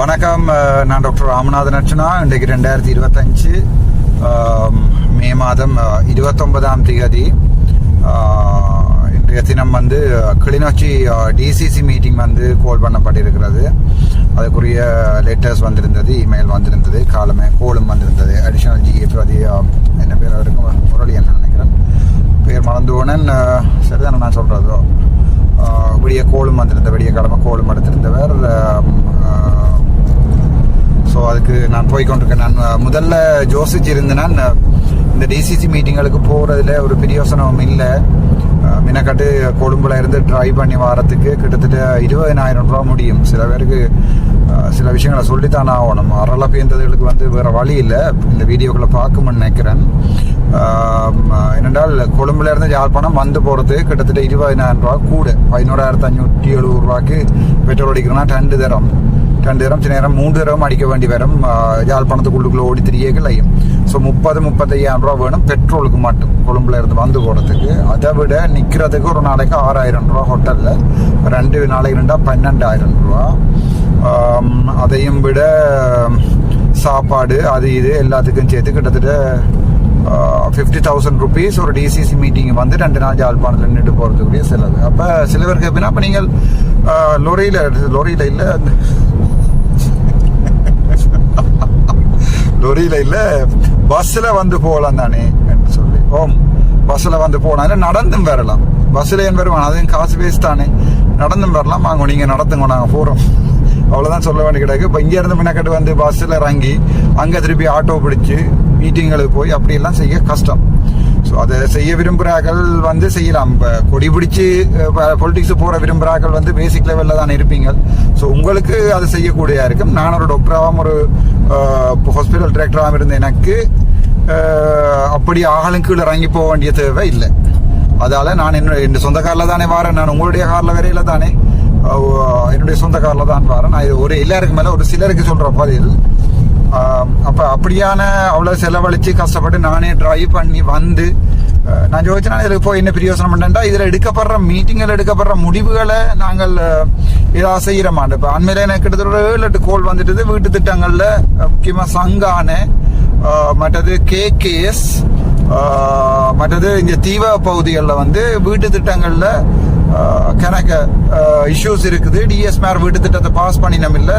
வணக்கம். நான் டாக்டர் ராமநாதன் அர்ச்சனா. இன்றைக்கு ரெண்டாயிரத்தி இருபத்தஞ்சு மே மாதம் இருபத்தொன்பதாம் தேதி இன்றைய தினம் வந்து கிளிநொச்சி டிசிசி மீட்டிங் வந்து கோல் பண்ணப்பட்டிருக்கிறது. அதுக்குரிய லெட்டர்ஸ் வந்திருந்தது இமெயில் வந்திருந்தது காலமே கோலும் வந்திருந்தது. அடிஷனல் ஜிஎஃப் பிரதி என்ன பேர் இருக்கும் முரளி என்ன நினைக்கிறேன். பேர் மறந்துவோனன் சரிதானே நான் சொல்கிறதோ விடிய கோலும் வந்திருந்த விடிய கிழமை கோலும் எடுத்திருந்தவர் அதுக்கு நான் போய் கொண்டிருக்கேன் நான் முதல்ல யோசிச்சிருந்தேன்னா இந்த டிசிசி மீட்டிங்களுக்கு போகிறதுல ஒரு பிரியோசனம் இல்லை. மினக்கட்டு கொழும்புல இருந்து ட்ரை பண்ணி வாரத்துக்கு கிட்டத்தட்ட இருபதினாயிரம் ரூபா முடியும். சில பேருக்கு சில விஷயங்களை சொல்லித்தான் ஆகணும். அரள பேந்ததுகளுக்கு வந்து வேற வழி இல்லை. இந்த வீடியோக்களை பார்க்கும்னு நினைக்கிறேன். என்னென்றால் கொழும்புல இருந்து யாழ்ப்பாணம் வந்து போகிறது கிட்டத்தட்ட இருபதினாயிரம் ரூபா கூட. பதினோராயிரத்தி அஞ்சூற்றி எழுபது ரூபாய்க்கு பெட்ரோல் அடிக்கணும்னா ரெண்டு தரம். ரெண்டு தரம் சில நேரம் மூன்று தரம் அடிக்க வேண்டி வரும் ஆ, ஓடி ஓடி கிளையும் ஸோ முப்பது முப்பத்தையாயிரம் ரூபா வேணும் பெட்ரோலுக்கு மட்டும் கொழும்புல இருந்து வந்து போகிறதுக்கு அதை விட நிற்கிறதுக்கு ஒரு நாளைக்கு ஆறாயிரம் ரூபா ஹோட்டலில் ரெண்டு நாளைக்கு ரெண்டா பன்னெண்டாயிரம் ரூபா அதையும் விட சாப்பாடு அது இது எல்லாத்துக்கும் சேர்த்து கிட்டத்தட்ட ஃபிஃப்டி தௌசண்ட் ருபீஸ் ஒரு டிசிசி மீட்டிங் வந்து ரெண்டு நாள் ஜாழ்ப்பாணத்தில் நின்று போகிறதுக்குரிய செலவு அப்போ சிலவருக்கு எப்படின்னா அப்போ நீங்கள் லொரியில் லொரியில் இல்லை லொரியில் இல்லை பஸ்ஸில் வந்து போகலாம் தானே என்று சொல்லி. ஓம். பஸ்ஸில் வந்து போனால் நடந்தும் வரலாம். பஸ்ஸில் ஏன் வருவான்? அதுவும் காசு வேஸ்ட் தானே. நடந்தும் வரலாம். வாங்க நீங்கள் நடத்துங்க நாங்கள் போகிறோம் அவ்வளோதான் சொல்ல வேண்டிய கிடக்கு. இப்போ இங்கேருந்து மின்னக்கட்டு வந்து பஸ்ஸில் இறங்கி அங்கே திருப்பி ஆட்டோ பிடிச்சி மீட்டிங்களுக்கு போய் அப்படியெல்லாம் செய்ய கஷ்டம். ஸோ அதை செய்ய விரும்புகிறார்கள் வந்து செய்யலாம். இப்போ கொடி பிடிச்சி பொலிட்டிக்ஸ் போகிற விரும்புகிறார்கள் வந்து பேசிக் லெவலில் தான் இருப்பீங்க. ஸோ உங்களுக்கு அது செய்யக்கூடியதாக இருக்கும். நான் ஒரு டாக்டராகவும் ஒரு ஹாஸ்பிட்டல் டிரெக்டராகவும் இருந்த எனக்கு அப்படி ஆகலும் கீழே இறங்கி போக வேண்டிய தேவை இல்லை. அதால் நான் என்னுடைய என் சொந்த காரில் தானே வரேன். நான் உங்களுடைய காரில் வரையில தானே என்னுடைய சொந்த காரில் தான் வரேன். நான் இது ஒரு எல்லாருக்கு மேலே ஒரு சிலருக்கு சொல்கிற பதில் அப்போ அப்படியான அவ்வளோ செலவழித்து கஷ்டப்பட்டு நானே ட்ரைவ் பண்ணி வந்து நான் யோசிச்சேன் இதில் போய் என்ன பிரயோசனம் பண்ணேன்டா இதில் எடுக்கப்படுற மீட்டிங்கில் எடுக்கப்படுற முடிவுகளை நாங்கள் அஹ், ஏதாவது செய்யற மாட்டோம் இப்போ அண்மையில எனக்கு கிட்டத்தட்ட ஒரு ஏழு எட்டு கோல் வந்துட்டு வீட்டு திட்டங்களில் முக்கியமாக சங்கானே சங்கான மற்றது கேகேஎஸ் மற்றது இந்த தீவ பகுதிகளில் வந்து வீட்டு திட்டங்களில் கணக்க இஷ்யூஸ் இருக்குது. டிஎஸ்மேர் வீட்டு திட்டத்தை பாஸ் பண்ணினோம் இல்லை.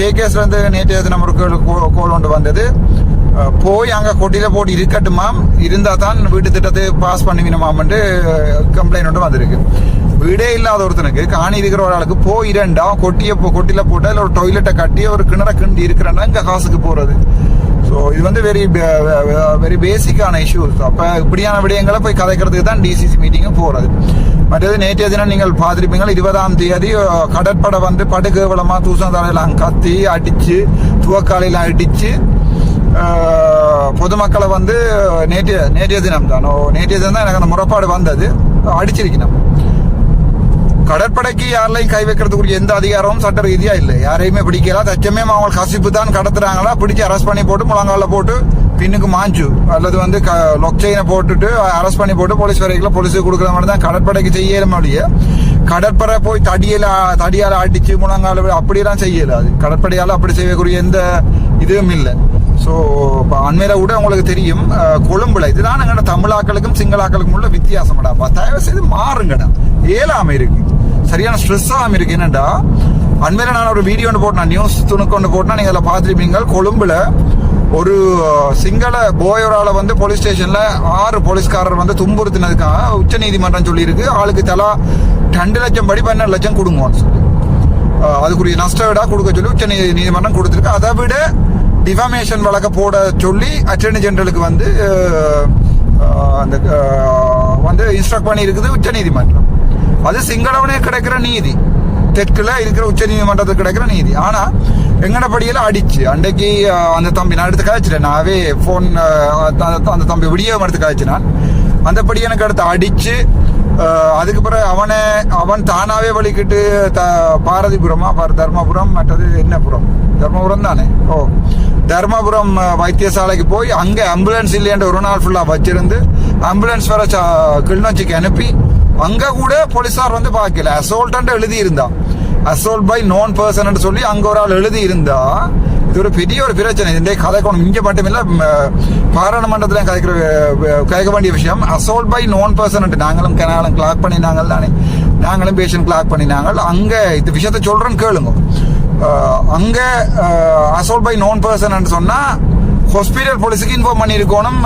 கேகேஸ்ல நேற்று தினம் ஒரு கோல் கோல் ஒன்று வந்தது. போய் அங்கே கொட்டியில் போட்டு இருக்கட்டுமாம் இருந்தால் தான் வீட்டு திட்டத்தை பாஸ் பண்ணுவினமாம்ட்டு கம்ப்ளைண்ட் ஒன்று வந்திருக்கு. வீடே இல்லாத ஒருத்தனுக்கு காணி இருக்கிற ஒரு ஆளுக்கு போய் இரண்டா கொட்டிய போ- கொட்டில போட்டு ஒரு டொய்லெட்டை கட்டி ஒரு கிணற கிண்டி இருக்கிறேன்னா இங்கே காசுக்கு போகிறது ஸோ இது வந்து வெரி வெரி பேசிக்கான இஷ்யூஸ் அப்போ இப்படியான விடயங்களை போய் கதைக்கிறதுக்கு தான் டிசிசி மீட்டிங்கும் போகிறது மற்றது நேற்றைய தினம் நீங்கள் பார்த்துருப்பீங்க இருபதாம் தேதி uh, கடற்படை வந்து படுகேவலமாக தூசம் தலையெல்லாம் கத்தி அடித்து துவக்காலையெல்லாம் அடித்து uh, பொதுமக்களை வந்து நேற்றைய நேற்றைய தினம் தான் நேற்றைய தினம் தான் எனக்கு அந்த முறைப்பாடு வந்தது. அடிச்சிருக்கணும். கடற்படைக்கு யாரையும் கை வைக்கிறதுக்குரிய எந்த அதிகாரமும் சட்ட ரீதியா இல்லை. யாரையுமே பிடிக்கல. தச்சமே அவங்க கசிப்பு தான் கடத்துறாங்களா? பிடிச்சி அரெஸ்ட் பண்ணி போட்டு முழங்கால போட்டு பின்னுக்கு மாஞ்சு. அல்லது வந்து லொக்சைனை போட்டுட்டு அரெஸ்ட் பண்ணி போட்டு போலீஸ் வரைக்கும் போலீஸுக்கு கொடுக்குற மாதிரி தான் கடற்படைக்கு செய்யல முடிய கடற்படை போய் தடியில தடியால அடிச்சு முழங்கால அப்படிலாம் அப்படியெல்லாம் செய்யல. அது கடற்படையால அப்படி செய்யக்கூடிய எந்த இதுவும் இல்லை. ஸோ இப்போ அண்மையில கூட உங்களுக்கு தெரியும் கொழும்புல இதுதான் எங்கட தமிழாக்களுக்கும் சிங்களாக்களுக்கும் உள்ள வித்தியாசம்டா தயவு செய்து மாறுங்கடா. ஏழாமை இருக்கு. சரியான ஸ்ட்ரெஸ் ஆகாம இருக்கு என்னடா அண்மையில நான் ஒரு வீடியோ ஒன்று போட்டேன் நியூஸ் துணுக்கு ஒன்று போட்டேன் நீங்க அதில் பார்த்துருப்பீங்க. கொழும்புல ஒரு சிங்கள போயரால வந்து போலீஸ் ஸ்டேஷன்ல ஆறு போலீஸ்காரர் வந்து துன்புறுத்தினதுக்காக உச்ச நீதிமன்றம் சொல்லியிருக்கு. ஆளுக்கு தலா ரெண்டு லட்சம் படி பன்னெண்டு லட்சம் கொடுங்கன்னு சொல்லி. அதுக்குரிய நஷ்ட விடா கொடுக்க சொல்லி உச்ச நீதி நீதிமன்றம் கொடுத்துருக்கு. அதை விட டிஃபமேஷன் வழக்க போட சொல்லி அட்டர்னி ஜெனரலுக்கு வந்து அந்த வந்து இன்ஸ்ட்ரக்ட் பண்ணியிருக்குது உச்ச நீதிமன்றம். அது சிங்களவனே கிடைக்கிற நீதி. தெற்குல இருக்கிற உச்ச நீதிமன்றத்துக்கு கிடைக்கிற நீதி. ஆனா எங்கடப்படியில அடிச்சு அன்றைக்கு அந்த தம்பி நான் எடுத்து காய்ச்சிட்டேன். நாவே போன் அந்த தம்பி விடியோ எடுத்து காய்ச்சினான். அந்தபடி எனக்கு அடுத்து அடிச்சு அதுக்கு பிறகு அவனை அவன் தானாவே வலிக்கிட்டு த பாரதிபுரமா பார- தர்மபுரம் மற்றது என்னபுரம்? தர்மபுரம் தானே? ஓ. தர்மபுரம் வைத்தியசாலைக்கு போய் அங்கே ஆம்புலன்ஸ் இல்லைன்ற ஒரு நாள் ஃபுல்லாக வச்சிருந்து ஆம்புலன்ஸ் வர கிளிநொச்சிக்கு அனுப்பி அங்க கூட போலீசார் வந்து பார்க்கல. அசோல்ட் எழுதி இருந்தான் அசோல்ட் பை நோன் பர்சன் சொல்லி அங்க ஒரு ஆள் எழுதி இருந்தா இது ஒரு பெரிய ஒரு பிரச்சனை. இந்த கதைக்கணும் இங்க மட்டும் இல்ல பாராளுமன்றத்துல கதைக்கிற கேட்க வேண்டிய விஷயம் அசோல்ட் பை நோன் பர்சன் நாங்களும் கனாலும் கிளாக் பண்ணினாங்க தானே. நாங்களும் பேஷண்ட் கிளாக் பண்ணினாங்க அங்க இந்த விஷயத்த சொல்கிறேன்னு கேளுங்க. அங்கே அங்க அசோல்ட் பை நோன் பர்சன் சொன்னா ஹாஸ்பிட்டல் போலீஸுக்கு இன்ஃபார்ம் பண்ணியிருக்கணும்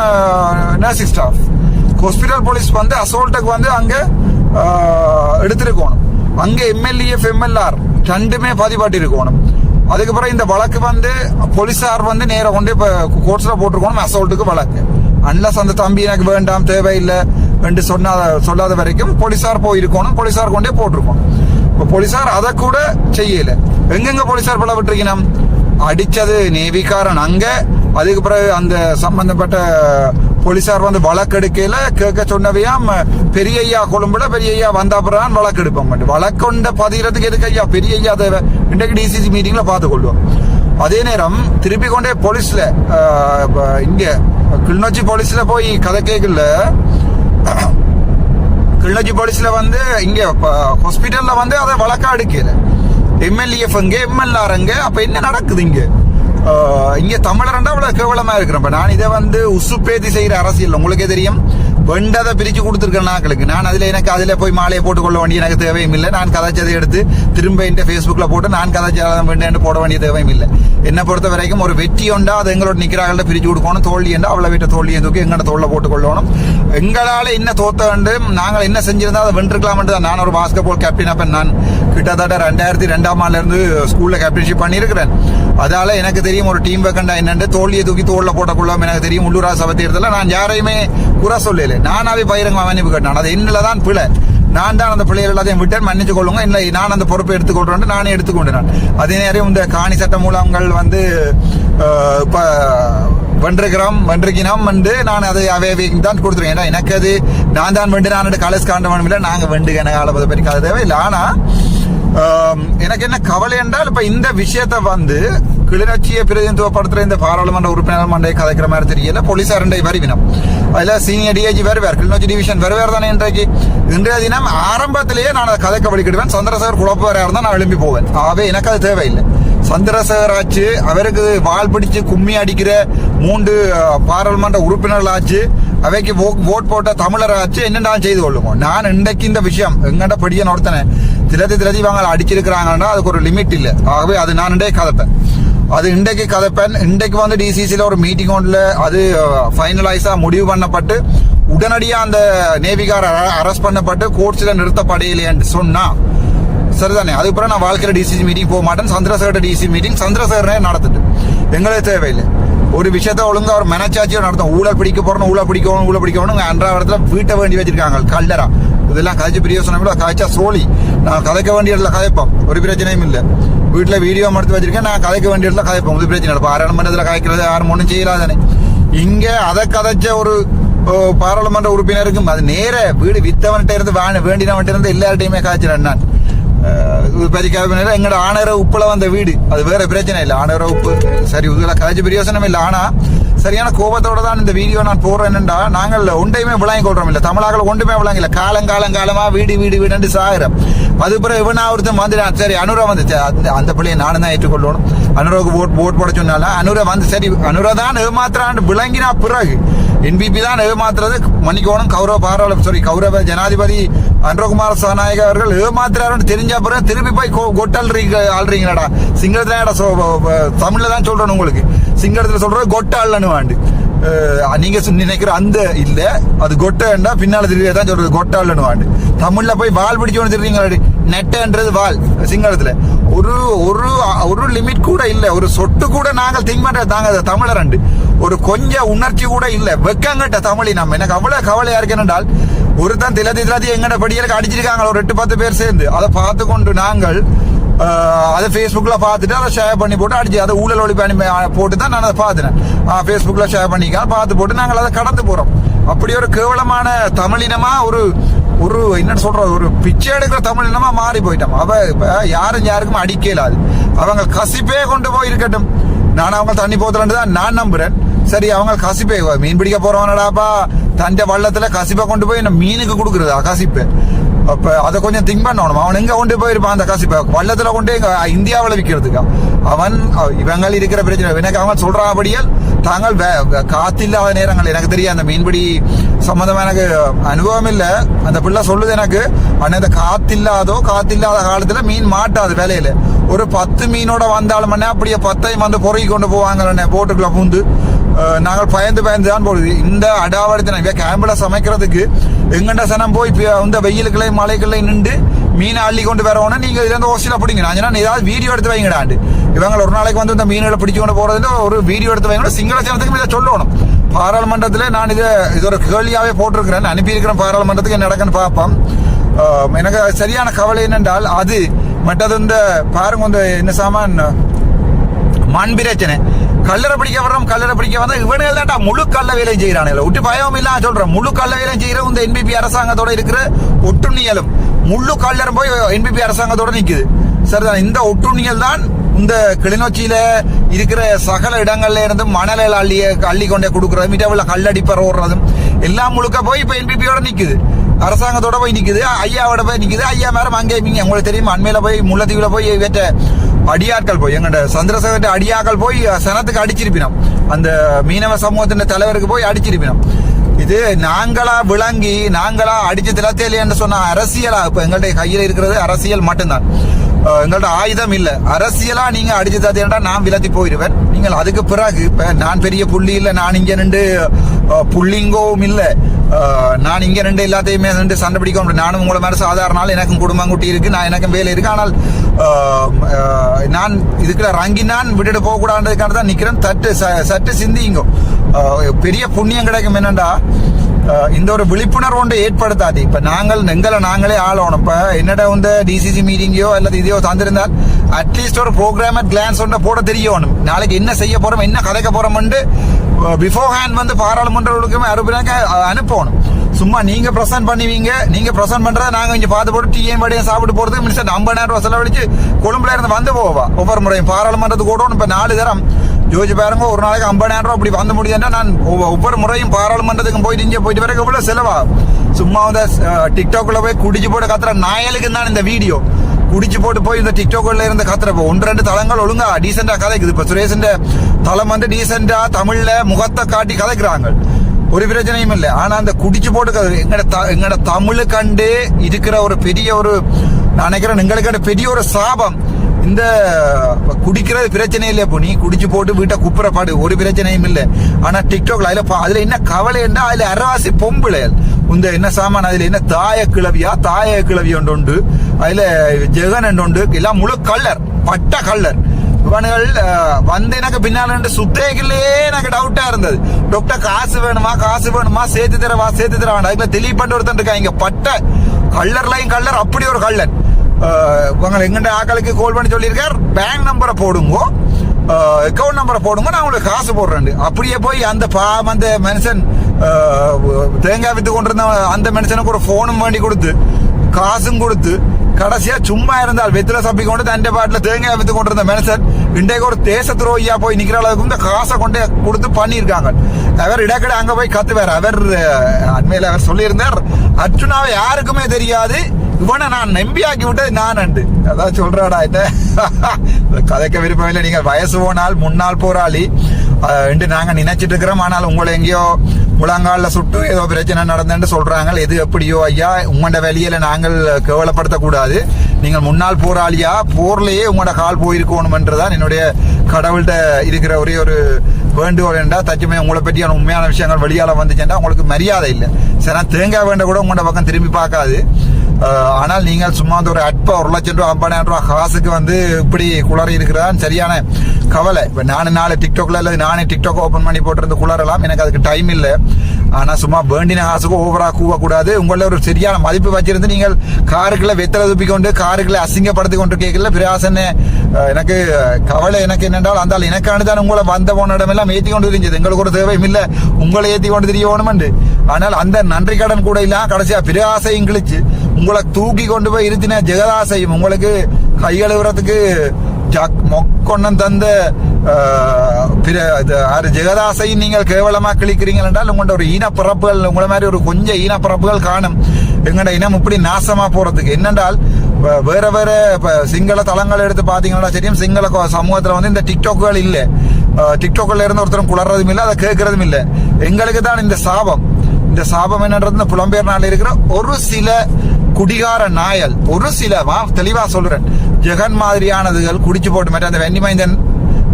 நர்சிங் ஸ்டாஃப் ஹாஸ்பிட்டல் போலீஸ் வந்து அசோல்ட்டுக்கு வந்து அங்கே அஹ், எடுத்திருக்கணும். எம்எல்ஏஎஃப் எம்எல்ஆர் ரெண்டுமே பதிவாட்டி இருக்கணும் அதுக்கப்புறம் இந்த வழக்கு வந்து போலீஸார் வந்து நேராக கொண்டு இப்போ கோர்ட்ஸில் போட்டிருக்கணும் அசோல்ட்டுக்கு வழக்கு. அன்லஸ் அந்த தம்பி எனக்கு வேண்டாம் தேவையில்லை என்று சொன்னாத சொல்லாத வரைக்கும் போலீஸார் போயிருக்கணும் போலீஸார் கொண்டே போட்டிருக்கணும். இப்போ போலீஸார் அதை கூட செய்யல. எங்கெங்க போலீஸார் பல விட்டுருக்கணும்? அடித்தது நேவிக்காரன் அங்கே அதுக்கு பிறகு அந்த சம்பந்தப்பட்ட போலீஸார் வந்து வழக்கெடுக்கையில கேட்க சொன்னவையாம் பெரிய ஐயா கொழும்புல பெரிய ஐயா வந்தா பிறகு வழக்கு வழக்கொண்ட பதிகிறதுக்கு எதுக்கு ஐயா? பெரிய ஐயா தேவை. இன்றைக்கு டிசிசி மீட்டிங்ல பார்த்து கொள்வோம். அதே நேரம் திருப்பி கொண்டே போலீஸ்ல இங்கே இங்க கிளிநொச்சி போலீஸ்ல போய் கதை கேட்கல. கிளிநொச்சி போலீஸ்ல வந்து இங்க ஹாஸ்பிட்டல்ல வந்து அதை வழக்கா எடுக்கல. எம்எல்ஏஎஃப் அங்க எம்எல்ஆர் அங்க. அப்ப என்ன நடக்குது இங்க? இங்க தமிழரண்டா அவ்வளவு கேவலமா இருக்கிறேன் நான் இதை வந்து உசுப்பேத்தி செய்யற அரசியல் உங்களுக்கே தெரியும். வெண்டதை பிரிச்சு கொடுத்துருக்கேன் நாக்களுக்கு. நான் அதுல எனக்கு அதுல போய் மாலையை போட்டு கொள்ள வேண்டிய எனக்கு தேவையும் இல்லை. நான் கதைச்சதை எடுத்து திரும்ப என் ஃபேஸ்புக்கில் போட்டு நான் கதைச்சதை வேண்டேன்னு போட வேண்டிய தேவையும் இல்லை. என்னை பொறுத்த வரைக்கும் ஒரு வெற்றி உண்டா அது எங்களோட நிக்கிறாங்கள்ட்ட பிரிச்சு கொடுக்கணும். தோல்வி என்றா அவளை வீட்டை தோல்வியை தூக்கி எங்கட தோல்ல போட்டு கொள்ளணும் எங்களால என்ன தோத்த வேண்டும் நாங்கள் என்ன செஞ்சிருந்தா அதை வென்றிருக்கலாம் தான் நான் ஒரு பாஸ்கெட் பால் கேப்டன் அப்ப நான். கிட்டத்தட்ட ரெண்டாயிரத்தி ரெண்டாம் ஆண்டுலேருந்து ஸ்கூலில் கேப்டன்ஷிப் பண்ணியிருக்கிறேன். அதால் எனக்கு தெரியும் ஒரு டீம் வேக்கண்டா என்னென்று தோல்வியை தூக்கி தோளில் போட்டக்குள்ளாம எனக்கு தெரியும் உள்ளூரா சபை தேர்தலில். நான் யாரையுமே குறை சொல்லல. நானாவே பயிரங்க மன்னிப்பு கேட்டேன். அது என்னில் தான் பிழை. நான் தான் அந்த பிள்ளைகள் எல்லாத்தையும் விட்டேன். மன்னிச்சு கொள்ளுங்க. இல்லை நான் அந்த பொறுப்பை எடுத்துக்கொள்றேன். நானே எடுத்துக்கொண்டேன். அதே நேரம் இந்த காணி சட்ட மூலங்கள் வந்து இப்போ இப்ப வென்றிருக்கிறோம் வென்றிருக்கிறோம் வந்து நான் அதை அவை தான் கொடுத்துருக்கேன். ஏன்னா எனக்கு அது நான் தான் வெண்டு நான் காலேஜ் காண்டவன் இல்லை. நாங்கள் வெண்டு எனக்கு ஆளப்பதை பற்றி கதை தேவையில்லை. ஆனா எனக்கு என்ன கவலை என்றால் இப்ப இந்த விஷயத்த வந்து கிளிநொச்சியை பிரதிநிதித்துவப்படுத்துற இந்த பாராளுமன்ற உறுப்பினர் மண்டையை கதைக்கிற மாதிரி தெரியல போலீசார் ரெண்டை வருவினம். அதுல சீனியர் டிஐஜி வருவார் கிளிநொச்சி டிவிஷன் வருவார் தானே இன்றைக்கு. இன்றைய தினம் ஆரம்பத்திலேயே நான் அதை கதைக்க வழிக்கிடுவேன் சந்திரசேகர் குழப்பவராக இருந்தால் நான் எழும்பி போவேன். ஆகவே எனக்கு அது தேவையில்லை. சந்திரசேகர் ஆச்சு அவருக்கு வால் பிடிச்சு கும்மி அடிக்கிற மூன்று பாராளுமன்ற உறுப்பினர்கள் ஆச்சு அவைக்கு ஓட் போட்ட தமிழர் ஆச்சு. என்னென்ன செய்து கொள்ளுமோ நான் இன்றைக்கு இந்த விஷயம் எங்கட படிய நடத்தினேன். திலதி திலதி வாங்க அடிச்சிருக்கிறாங்கன்னா அதுக்கு ஒரு லிமிட் இல்லை. ஆகவே அது நான் இன்றைய கதைப்பேன். அது இன்றைக்கு கதைப்பேன். இன்றைக்கு வந்து டிசிசியில் ஒரு மீட்டிங் ஒன்றில் அது ஃபைனலைஸாக முடிவு பண்ணப்பட்டு உடனடியாக அந்த நேவிகார் அரெஸ்ட் பண்ணப்பட்டு கோர்ட்ஸில் நிறுத்தப்படையிலேன்னு சொன்னால் சரிதானே? அதுக்கப்புறம் நான் வாழ்க்கையில் டிசிசி மீட்டிங் போக மாட்டேன். சந்திரசேகர் டிசி மீட்டிங் சந்திரசேகரனே நடத்துட்டு எங்களே தேவையில்லை. ஒரு விஷயத்த ஒழுங்காக ஒரு மனச்சாட்சியோ நடத்தும் ஊழல் பிடிக்க போறோம் ஊழல் பிடிக்கணும் ஊழல் பிடிக்கணும் அன்றாட இடத்துல வீட்டை வேண்டி வச்சிருக்காங்க கல்லரா இதெல்லாம் கதைச்சு பிரிய சொன்ன கதைச்சா சோழி நான் கதைக்க வேண்டிய இடத்துல கதைப்போம் ஒரு பிரச்சனையும் இல்லை வீட்டுல வீடியோ எடுத்து வச்சிருக்கேன் நான் கதைக்க வேண்டிய இடத்துல கதைப்போம் ஒரு பிரச்சனை இல்லை பாராளுமன்றத்தில் கதைக்கிறது யாரும் ஒன்றும் செய்யலாதானே இங்க அதை கதைச்ச ஒரு ஓ, பாராளுமன்ற உறுப்பினருக்கும் அது நேர வீடு வித்தவன்கிட்ட இருந்து வேண வேண்டினவன்கிட்ட இருந்து எல்லார்ட்டையுமே காய்ச்சிறேன் நான் பரிக்காக எங்கட ஆணர உப்புல வந்த வீடு அது வேற பிரச்சனை இல்லை ஆணர உப்பு சரி இதுல காய்ச்சி பிரயோசனம் இல்லை ஆனா சரியான கோபத்தோட தான் இந்த வீடியோ நான் போடுறேன் என்னண்டா நாங்கள் ஒன்றையுமே விளங்கி கொள்றோம் இல்ல தமிழாக்கள் ஒன்றுமே விளங்கல காலம் காலம் காலமா வீடு வீடு வீடுன்னு சாகிறோம் அது பிறகு இவனா ஒருத்தன் வந்துட்டான் சரி அனுரா வந்து அந்த அந்த பிள்ளையை நானும் தான் ஏற்றுக்கொள்ளணும் அனுராவுக்கு ஓட் ஓட் போட சொன்னால அனுரா வந்து சரி அனுரா தான் ஏமாத்துறான்னு விளங்கினா பிறகு என்பிபி தான் ஏமாத்துறது மன்னிக்கோணும் கௌரவ பாராள சாரி கௌரவ ஜனாதிபதி அன்றகுமார சனாயக அவர்கள் ஏமாத்துறாருன்னு தெரிஞ்ச பிறகு திருப்பி போய் கொ- கொட்டல்றீங்க ஆள்றீங்களாடா. சிங்களத்துல தமிழ்ல தான் சொல்றேன் உங்களுக்கு. சிங்களத்துல சொல்றது கொட்டாள்னு வாண்டு. நீங்க நினைக்கிற அந்த இல்ல. அது கொட்டண்டா பின்னால திருப்பி தான் சொல்றது கொட்டாள்னு வாண்டு. தமிழ்ல போய் வால் பிடிச்சோன்னு தெரியுங்களா நெட்டன்றது வால் சிங்களத்துல ஒரு ஒரு ஒரு லிமிட் கூட இல்ல. ஒரு சொட்டு கூட நாங்கள் திங்க் பண்ற தாங்க தமிழர் ரெண்டு ஒரு கொஞ்சம் உணர்ச்சி கூட இல்ல. வெக்கங்கட்ட தமிழி நம்ம எனக்கு அவ்வளவு கவலையா இருக்கேன் என்றால் ஒருத்தன் திலதி திலதி எங்கட படியலுக்கு அடிச்சிருக்காங்க ஒரு எட்டு பத்து பேர் சேர்ந்து. அதை பார்த்து கொண்டு நாங்கள் அதை ஃபேஸ்புக்கில் பார்த்துட்டு அதை ஷேர் பண்ணி போட்டு அடிச்சு அதை ஊழல் ஒழிப்பு அனுப்பி போட்டு தான் நான் அதை பார்த்துனேன். ஃபேஸ்புக்கில் ஷேர் பண்ணிக்க பார்த்து போட்டு நாங்கள் அதை கடந்து போகிறோம் அப்படி ஒரு கேவலமான தமிழினமா ஒரு ஒரு என்ன சொல்றது ஒரு பிச்சை எடுக்கிற தமிழினமா மாறி போயிட்டோம். அவ இப்ப யாரும் யாருக்கும் அடிக்கலாது அவங்க கசிப்பே கொண்டு போய் இருக்கட்டும் நான் அவங்க தண்ணி போத்தலன்னு தான் நான் நம்புறேன். சரி அவங்க கசிப்பே. மீன் பிடிக்க போறவனடாப்பா தண்ட வள்ளத்துல கசிப்பை கொண்டு போய் என்ன மீனுக்கு கொடுக்குறதா கசிப்பு. அப்ப அதை கொஞ்சம் திங்க் பண்ணணும். அவன் எங்க கொண்டு போயிருப்பான் அந்த கசிப்பை? வள்ளத்துல கொண்டு எங்க இந்தியாவில் விற்கிறதுக்கா அவன் இவங்கள் இருக்கிற பிரச்சனை. எனக்கு அவன் சொல்றாபடியால் தாங்கள் வே- காத்தில்லாத நேரங்கள். எனக்கு தெரியும் அந்த மீன்பிடி சம்மந்தமாக எனக்கு அனுபவம் இல்லை. அந்த பிள்ளை சொல்லுது எனக்கு ஆனால் இந்த காத்தில்லாதோ காத்தில்லாத காலத்துல மீன் மாட்டாது வேலையில. ஒரு பத்து மீனோட வந்தாலும் அப்படியே பத்தையும் வந்து பொறுக்கி கொண்டு போவாங்க போட்டுக்குள்ள பூந்து. நாங்கள் பயந்து பயந்து தான் போடுது இந்த அடாவடித்தனம் இப்போ கேம்பில் சமைக்கிறதுக்கு எங்கண்ட சனம் போய் இப்போ இந்த வெயிலுக்குள்ளே மலைக்குள்ளே நின்று மீனை அள்ளி கொண்டு வரவோன்னா நீங்கள் இதுல இருந்து பிடிங்க நான் சொன்னால் ஏதாவது வீடியோ எடுத்து வைங்கடாண்டு இவங்க ஒரு நாளைக்கு வந்து இந்த மீன்களை பிடிச்சு கொண்டு போறதுல ஒரு வீடியோ எடுத்து வைங்க சிங்கள சேனத்துக்கு இதை சொல்லணும் பாராளுமன்றத்தில் நான் இதை இது ஒரு கேள்வியாகவே போட்டிருக்கிறேன் அனுப்பியிருக்கிறேன் பாராளுமன்றத்துக்கு என்ன நடக்குன்னு பார்ப்போம் எனக்கு சரியான கவலை என்னென்றால் அது மற்றது இந்த பாருங்க இந்த என்ன சாமான் மண் பிரச்சனை கல்லறை பிடிக்க வர்றோம் கல்லறை பிடிக்க வந்தா இவனுகள் தான்டா முழு கள்ள வேலையும் செய்யறானுல விட்டு பயம் இல்ல சொல்றேன். முழு கள்ள வேலையும் செய்யற இந்த என்பிபி அரசாங்கத்தோட இருக்கிற ஒட்டுண்ணியலும். முழு கல்லறம் போய் என்பிபி அரசாங்கத்தோட நிக்குது. சரிதான்? இந்த ஒட்டுண்ணியல் தான் இந்த கிளிநொச்சியில இருக்கிற சகல இடங்கள்ல இருந்து மணலை அள்ளி அள்ளி கொண்டே கொடுக்கறது மிட்டவுல கல்லடிப்பற ஓடுறதும் எல்லாம் முழுக்க போய் இப்ப என்பிபியோட நிக்குது. அரசாங்கத்தோட போய் நிக்குது. ஐயாவோட போய் நிக்குது. ஐயா மேரம் அங்கே இங்க. உங்களுக்கு தெரியும். அண்மையில போய் முல்லத்தீவுல போய் வேற்ற அடியாட்கள் போய் எங்கட சந்திரசேகர அடியாக்கள் போய் சனத்துக்கு அடிச்சிருப்பினோம். அந்த மீனவ சமூகத்தின் தலைவருக்கு போய் அடிச்சிருப்பினோம். இது நாங்களா விளங்கி நாங்களா அடிச்சு திலத்தேலின்னு சொன்ன அரசியலா இப்ப எங்கள்கிட்ட கையில இருக்கிறது அரசியல் மட்டும்தான். எங்கள்கிட்ட எங்கள்ட்ட ஆயுதம் இல்லை. அரசியலா நீங்க அடிச்சு தாத்தேன்டா நான் விலத்தி போயிருவேன். நீங்கள் அதுக்கு பிறகு இப்ப நான் பெரிய புள்ளி இல்லை நான் இங்க நின்று புள்ளிங்கோவும் இல்லை. நான் இங்கே ரெண்டு எல்லாத்தையுமே ரெண்டு சண்டை பிடிக்க முடியும் நானும் உங்களை மாதிரி சாதாரண எனக்கும் குடும்பம் குட்டி இருக்குது நான் எனக்கும் வேலை இருக்குது ஆனால் நான் இதுக்குள்ள ரங்கி நான் விட்டுட்டு போகக்கூடாதுக்கான தான் நிற்கிறேன் தட்டு ச- சற்று சிந்திங்கோ பெரிய புண்ணியம் கிடைக்கும் என்னண்டா இந்த ஒரு விழிப்புணர்வு ஒன்று ஏற்படுத்தாது. இப்போ நாங்கள் எங்களை நாங்களே ஆளணும். இப்போ என்னடா வந்து டிசிசி மீட்டிங்கையோ அல்லது இதையோ தந்திருந்தால் அட்லீஸ்ட் ஒரு ப்ரோக்ராம் கிளான்ஸ் ஒன்று போட தெரியணும். நாளைக்கு என்ன செய்ய போகிறோம் என்ன கதைக்க போறோம்னு பிஃபோர் ஹேண்ட் வந்து பாராளுமன்றங்களுக்குமே அனுப்பினாக்க அனுப்பணும். சும்மா நீங்க பிரசன்ட் பண்ணுவீங்க. நீங்க பிரசன்ட் பண்றதை நாங்க இங்க பார்த்து போட்டு டீயும் படியும் சாப்பிட்டு போறது மினிஸ்டர் ஐம்பதாயிரம் ரூபாய் செலவழிச்சு கொழும்புல இருந்து வந்து போவா. ஒவ்வொரு முறையும் பாராளுமன்றத்துக்கு ஓடணும். இப்ப நாலு தரம். ஜோதிச்சு பாருங்க ஒரு நாளைக்கு ஐம்பதாயிரம் ரூபாய் அப்படி வந்து முடியுதுன்னா நான் ஒவ்வொரு முறையும் பாராளுமன்றத்துக்கு போயிட்டு இங்கே போயிட்டு வரைக்கும் எவ்வளவு செலவாகும்? சும்மா வந்து டிக்டாக்ல போய் குடிச்சு போட்டு கத்துற நாயலுக்கு தான் இந்த வீடியோ குடிச்சு போட்டு போய் இந்த டிக்டாக்ல இருந்து கத்துறப்போ ஒன்று ரெண்டு தளங்கள் ஒழுங்கா டீசெண்டா கதைக்குது. இப்போ சுரேஷன் தளம் வந்து டீசெண்டா தமிழ்ல முகத்தை காட்டி கதைக்கிறாங்க. ஒரு பிரச்சனையும் இல்லை. ஆனா அந்த குடிச்சு போட்டு கதை எங்கட த- எங்கட தமிழு கண்டு இருக்கிற ஒரு பெரிய ஒரு நான் நினைக்கிறேன் எங்களுக்கு பெரிய ஒரு சாபம். இந்த குடிக்கிறது பிரச்சனை இல்லை இப்போ நீ குடிச்சு போட்டு வீட்டை குப்புற பாடு ஒரு பிரச்சனையும் இல்லை. ஆனா டிக்டாக்ல அதுல அதில் அதுல என்ன கவலை என்ன அதுல அரவாசி பொம்பளை இந்த என்ன சாமான் அதுல என்ன தாய கிளவியா தாய கிளவி ஒன்று உண்டு. அதுல ஜெகன் ஒன்று உண்டு. எல்லாம் முழு கல்லர் பட்ட கல்லர் இவனுகள் வந்து எனக்கு பின்னால நின்று சுத்தேக்கிலே எனக்கு டவுட்டா இருந்தது. டாக்டர் காசு வேணுமா காசு வேணுமா சேர்த்து தரவா சேர்த்து தர வேண்டாம். அதுக்குள்ள தெளிவு பண்ணி ஒருத்தன் இருக்கான். இங்க பட்ட கல்லர்லையும் கல்லர் அப்படி ஒரு கல்லர் உங்களை இவங்க ஆக்களுக்கு கால் பண்ணி சொல்லியிருக்கார்? பேங்க் நம்பரை போடுங்கோ. அக்கௌண்ட் நம்பரை போடுங்க நான் உங்களுக்கு காசு போடுறேன் அப்படியே போய் அந்த பாவம் அந்த மனுஷன் தேங்காய் விற்று கொண்டிருந்த அந்த மனுஷனுக்கு ஒரு ஃபோனும் வேண்டி கொடுத்து காசும் கொடுத்து கடைசியா சும்மா இருந்தால் வெத்தில சப்பி கொண்டு தண்டை பாட்டில் தேங்காய் வித்து கொண்டிருந்த மனுஷன் இன்றைக்கு ஒரு தேச துரோகியா போய் நிக்கிற அளவுக்கு இந்த காசை கொண்டு கொடுத்து பண்ணியிருக்காங்க. அவர் இடக்கடை அங்க போய் கத்துவார். அவர் அண்மையில் அவர் சொல்லியிருந்தார் அர்ஜுனாவை யாருக்குமே தெரியாது. இவனை நான் நம்பியாக்கி விட்டது நான் அண்டு அதான் சொல்றாடா இத. கதைக்க விருப்பம் இல்லை நீங்க வயசு போனால் முன்னாள் போராளி. என்று நாங்க நினைச்சிட்டு இருக்கிறோம். ஆனால் உங்களை எங்கேயோ முழங்கால சுட்டு ஏதோ பிரச்சனை நடந்தேன்னு சொல்றாங்க. எது எப்படியோ ஐயா உங்களோட வெளியில நாங்கள் கேவலப்படுத்தக்கூடாது. நீங்கள் முன்னாள் போராளியா? போர்லயே உங்களோட கால் போயிருக்கணும்ன்றதான் என்னுடைய கடவுள்கிட்ட இருக்கிற ஒரே ஒரு வேண்டுகோள் என்றா தச்சுமே உங்களை பற்றியான உண்மையான விஷயங்கள் வெளியால வந்துச்சுன்னா உங்களுக்கு மரியாதை இல்லை. சரி தேங்காய் வேண்ட கூட உங்களோட பக்கம் திரும்பி பார்க்காது. ஆனால் நீங்கள் சும்மா வந்து ஒரு அற்ப ஒரு லட்சம் ரூபா ஐம்பதாயிரம் ரூபா காசுக்கு வந்து இப்படி குளறி இருக்கிறதான் சரியான கவலை. இப்போ நானு நாலு டிக்டாக்ல அல்லது நானே டிக்டாக் ஓப்பன் பண்ணி போட்டிருந்த குளறலாம். எனக்கு அதுக்கு டைம் இல்லை. ஆனால் சும்மா வேண்டின காசுக்கு ஓவரா கூவக்கூடாது உங்களில் ஒரு சரியான மதிப்பு வச்சிருந்து நீங்கள் காருக்குள்ள வெத்தலை துப்பி கொண்டு காருக்குள்ள அசிங்கப்படுத்தி கொண்டு கேட்கல. பிரயாசன்னு எனக்கு கவலை எனக்கு என்னென்றால் அந்த எனக்கானு தான் உங்களை வந்த போன இடமெல்லாம் ஏற்றி கொண்டு தெரிஞ்சது. எங்களுக்கு ஒரு தேவையும் இல்லை. உங்களை ஏற்றி கொண்டு தெரியணுமெண்டு ஆனால் அந்த நன்றி கடன் கூட இல்லாமல் கடைசியாக பிரயாசையும் கிழிச்சு உங்களை தூக்கி கொண்டு போய் இருத்தின ஜெகதாசையும். உங்களுக்கு கையெழுவுறதுக்கு ஜக் தந்த பிற இது ஆறு ஜெகதாசையும் நீங்கள் கேவலமா கிழிக்கிறீங்கள் என்றால் உங்களோட ஒரு ஈனப்பிறப்புகள் உங்களை மாதிரி ஒரு கொஞ்சம் ஈனப்பிறப்புகள் காணும். எங்களோட இனம் இப்படி நாசமா போறதுக்கு. என்னென்றால் வேற வேற சிங்கள தளங்கள் எடுத்து பாத்தீங்கன்னா சரியும் சிங்கள கொ- சமூகத்துல வந்து இந்த டிக்டாக்குகள் இல்லை. அஹ், இருந்து ஒருத்தரும் குளறதும் இல்லை அதை கேட்கறதும் இல்லை. எங்களுக்கு தான் இந்த சாபம். இந்த சாபம் என்னன்றது இந்த புலம்பெயர் நாட்டில் இருக்கிற ஒரு சில குடிகார நாயல். ஒரு சில வா தெளிவா சொல்றேன். ஜெகன் மாதிரியானதுகள் குடிச்சு போட்டு மாதிரி அந்த வெண்ணிமைந்தன்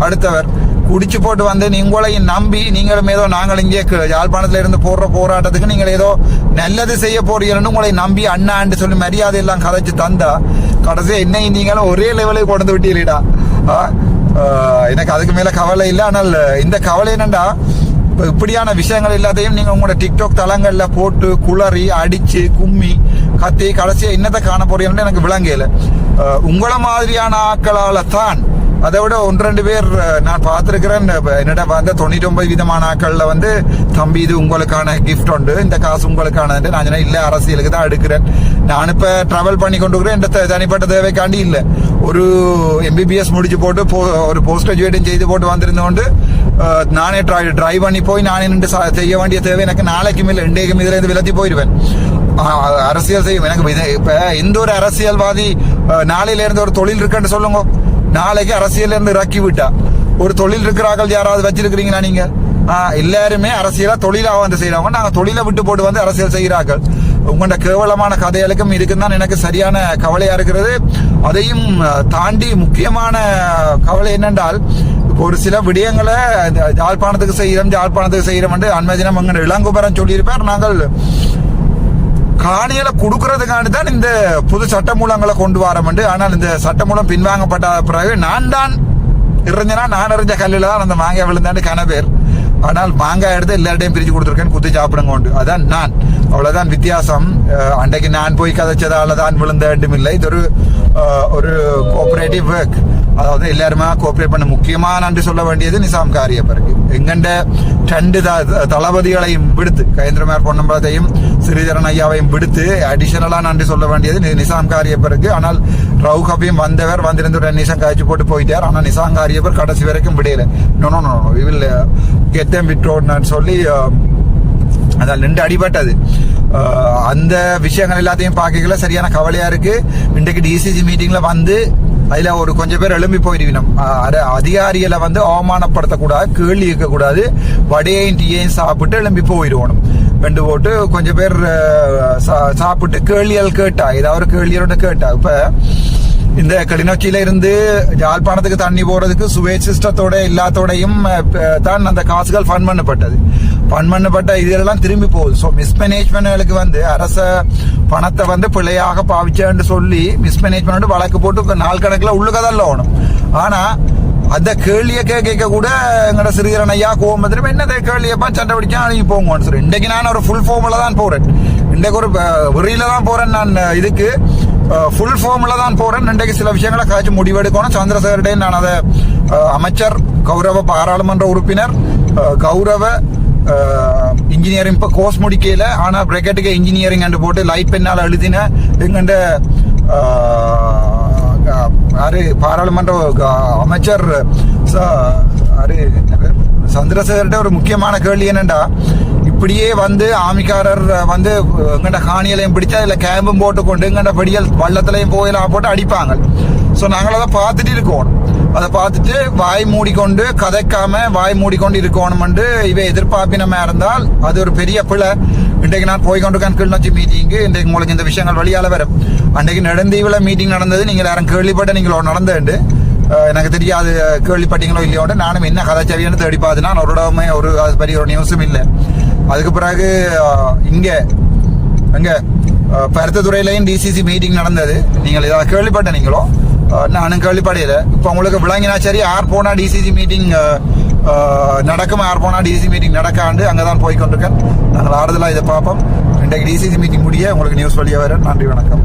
அடுத்தவர் குடிச்சு போட்டு வந்து நீங்களையும் நம்பி நீங்களும் ஏதோ நாங்கள் இங்கே க- யாழ்ப்பாணத்துல இருந்து போடுற போராட்டத்துக்கு நீங்கள் ஏதோ நல்லது செய்ய போறீங்கன்னு உங்களை நம்பி அண்ணாண்டு சொல்லி மரியாதை எல்லாம் கதைச்சு தந்தா கடைசியா என்னையும் நீங்களும் ஒரே லெவலுக்கு கொண்டு விட்டீங்களா எனக்கு அதுக்கு மேல கவலை இல்லை. ஆனால் இந்த கவலை என்னண்டா? இப்படியான விஷயங்கள் எல்லாத்தையும் நீங்க உங்களோட டிக்டாக் தளங்கள்ல போட்டு குளறி அடிச்சு கும்மி கத்தி கடைசியா என்னத்தை காண போறீங்கன்னு எனக்கு விளங்கல உங்களை மாதிரியான ஆட்களால தான் அதை விட ஒன்று ரெண்டு பேர் நான் பார்த்துருக்கிறேன். என்னடா வந்த தொண்ணூற்றி ஒன்பது விதமான ஆட்கள்ல வந்து தம்பி இது உங்களுக்கான கிஃப்ட் உண்டு. இந்த காசு உங்களுக்கானது. நான் சொன்னேன் இல்ல அரசியலுக்கு தான் எடுக்கிறேன். நான் இப்போ ட்ராவல் பண்ணி கொண்டு இருக்கிறேன். இந்த தனிப்பட்ட தேவைக்காண்டி இல்லை. ஒரு எம்பிபிஎஸ் முடிச்சு போட்டு போ- ஒரு போஸ்ட் கிராஜுவேட்டும் செய்து போட்டு வந்திருந்தோண்டு நானே ட்ரை டிரைவ் பண்ணி போய் நானே நின்று செய்ய வேண்டிய தேவை எனக்கு நாளைக்கும் இல்லை இன்றைக்கும் இதுல இருந்து விலத்தி போயிடுவேன். அரசியல் செய்யும். எனக்கு இது- இப்ப எந்த ஒரு அரசியல்வாதி நாளையிலேருந்து நாளையில இருந்து ஒரு தொழில் இருக்குன்னு சொல்லுங்க. நாளைக்கு அரசியல் இருந்து இறக்கி விட்டா. ஒரு தொழில் இருக்கிறார்கள் யாராவது வச்சிருக்கிறீங்களா நீங்க? எல்லாருமே அரசியலா தொழிலாக வந்து செய்யறவங்க நாங்க தொழிலை விட்டு போட்டு வந்து அரசியல் செய்கிறார்கள். உங்களோட கேவலமான கதைகளுக்கும் இருக்குன்னு தான் எனக்கு சரியான கவலையா இருக்கிறது. அதையும் தாண்டி முக்கியமான கவலை என்னென்றால் இப்போ ஒரு சில விடயங்களை ஜாழ்ப்பாணத்துக்கு யாழ்ப்பாணத்துக்கு செய்கிறோம் யாழ்ப்பாணத்துக்கு செய்கிறோம் என்று அண்மை தினம் அங்கே இளங்குபரம் சொல்லியிருப்பார். நாங்கள் காணிகளை கொடுக்கறதுக்காண்டி தான் இந்த புது சட்டமூலங்களை கொண்டு வரமுண்டு ஆனால் இந்த சட்டமூலம் பின்வாங்கப்பட்ட பிறகு நான் தான் இறஞ்சனா நான் எறிஞ்ச கல்லில் தான் அந்த மாங்காய் விழுந்தாண்டு கன பேர் ஆனால் மாங்காய் எடுத்து எல்லார்ட்டையும் பிரித்து கொடுத்துருக்கேன் குத்தி சாப்பிடுங்க உண்டு. அதான் நான். அவ்வளோதான் வித்தியாசம். அன்றைக்கு நான் போய் கதைச்சதால தான் விழுந்த வேண்டும் இல்லை இது ஒரு ஒரு கோஆபரேட்டிவ் ஒர்க் அதாவது எல்லாருமே கோஆபரேட் பண்ண முக்கியமாக நன்றி சொல்ல வேண்டியது நிசாம் காரியப்பருக்கு எங்கண்ட ரெண்டு த- தளபதிகளையும் விடுத்து கயந்திரமார் பொன்னம்பலத்தையும் ஸ்ரீதரன் ஐயாவையும் விடுத்து அடிஷனலா நன்றி சொல்ல வேண்டியது நிசாம் நிசாம் காரியப்பருக்கு ஆனால் ரவுகபியும் வந்தவர் வந்திருந்து ஒரு நிசாம் காய்ச்சி போட்டு போயிட்டார் ஆனால் நிசாம் காரியப்பர் கடைசி வரைக்கும் விடையில no no no will get them விட்ரோன்னு சொல்லி அதான் நின்று அடிபட்டது. அந்த விஷயங்கள் எல்லாத்தையும் பார்க்கல சரியான கவலையா இருக்கு. இன்றைக்கு டிசிசி மீட்டிங்ல வந்து அதுல ஒரு கொஞ்சம் பேர் எழும்பி போயிருக்கணும் அதிகாரிகளை வந்து அவமானப்படுத்தக்கூடாது கேள்வி இருக்கக்கூடாது வடையையும் டீயையும் சாப்பிட்டு எழும்பி போயிடுவோம் ரெண்டு போட்டு கொஞ்சம் பேர் சா- சாப்பிட்டு கேள்விகள் கேட்டா ஏதாவது ஒரு கேள்வியோட கேட்டா இப்ப இந்த கிளிநொச்சியில இருந்து யாழ்ப்பாணத்துக்கு தண்ணி போறதுக்கு சுவேஜ் சிஸ்டத்தோட எல்லாத்தோடையும் தான் அந்த காசுகள் ஃபண்ட் பண்ணப்பட்டது. ஃபண்ட் பண்ணப்பட்ட இதெல்லாம் திரும்பி போகுது. ஸோ மிஸ்மேனேஜ்மெண்ட்களுக்கு வந்து அரச பணத்தை வந்து பிழையாக பாவிச்சேன்னு சொல்லி மிஸ்மேனேஜ்மெண்ட் வழக்கு போட்டு நாள் கணக்கில் உள்ளுக்கதான் ஓணும் ஆனா அந்த கேள்வியை கேட்க கூட எங்கட ஸ்ரீதரன் ஐயா கோவம் திரும்ப என்னதை கேள்வியப்பா? சண்டை பிடிச்சா நீ போங்கன்னு சொல்லி. இன்றைக்கு நான் ஒரு ஃபுல் ஃபார்மில் தான் போறேன். இன்றைக்கு ஒரு வெறியில தான் போறேன் நான் இதுக்கு. ஃபுல் ஃபார்மில் தான் போகிறேன் இன்றைக்கு சில விஷயங்களை காய்ச்சி முடிவெடுக்கணும். சந்திரசேகர்டே நான் அதை அமைச்சர் கௌரவ பாராளுமன்ற உறுப்பினர் கௌரவ இன்ஜினியரிங் இப்போ கோர்ஸ் முடிக்கல. ஆனால் பிரெக்கெட்டுக்கு இன்ஜினியரிங் அண்டு போட்டு லைட் பெண்ணால் எழுதின எங்கண்ட அஹ், யாரு பாராளுமன்ற அமைச்சர் ச- யாரு சந்திரசேகர்கிட்ட ஒரு முக்கியமான கேள்வி என்னண்டா? இப்படியே வந்து ஆமிக்காரர் வந்து எங்கண்ட காணியலையும் பிடிச்சா இல்ல கேம்பும் போட்டு கொண்டு எங்கண்ட படியல் வள்ளத்திலையும் போயெல்லாம் போட்டு அடிப்பாங்க. ஸோ நாங்கள் அதை பார்த்துட்டு இருக்கோம். அதை பார்த்துட்டு வாய் மூடிக்கொண்டு கதைக்காம வாய் மூடிக்கொண்டு இருக்கணும்னு இவ எதிர்பார்ப்பினமா இருந்தால் அது ஒரு பெரிய பிழை. இன்றைக்கு நான் போய் கொண்டிருக்கேன் கிளிநொச்சி மீட்டிங்கு இன்றைக்கு உங்களுக்கு இந்த விஷயங்கள் வழியால வரும். அன்றைக்கு நெடுந்தீவில் மீட்டிங் நடந்தது. நீங்கள் யாரும் கேள்விப்பட்ட நீங்கள் நடந்துண்டு. எனக்கு தெரியாது கேள்விப்பட்டீங்களோ இல்லையோட நானும் என்ன கதை செவியன்னு தேடி பார்த்து நான் ஒரு இடமே ஒரு அது பெரிய ஒரு நியூஸும் இல்லை. அதுக்கு பிறகு இங்கே அங்கே பருத்தத்துறையிலையும் டிசிசி மீட்டிங் நடந்தது. நீங்கள் ஏதாவது கேள்விப்பட்ட நீங்களும் நானும் கேள்விப்படையில. இப்போ உங்களுக்கு விளங்கினா சரி யார் போனால் டிசிசி மீட்டிங் நடக்கும்? யார் போனா டிசிசி மீட்டிங் நடக்காண்டு அங்கே தான் போய் கொண்டிருக்கேன் நாங்கள் ஆறுதலாக இதை பார்ப்போம். இன்றைக்கு டிசிசி மீட்டிங் முடிய உங்களுக்கு நியூஸ் வழியாக வரேன் நன்றி வணக்கம்.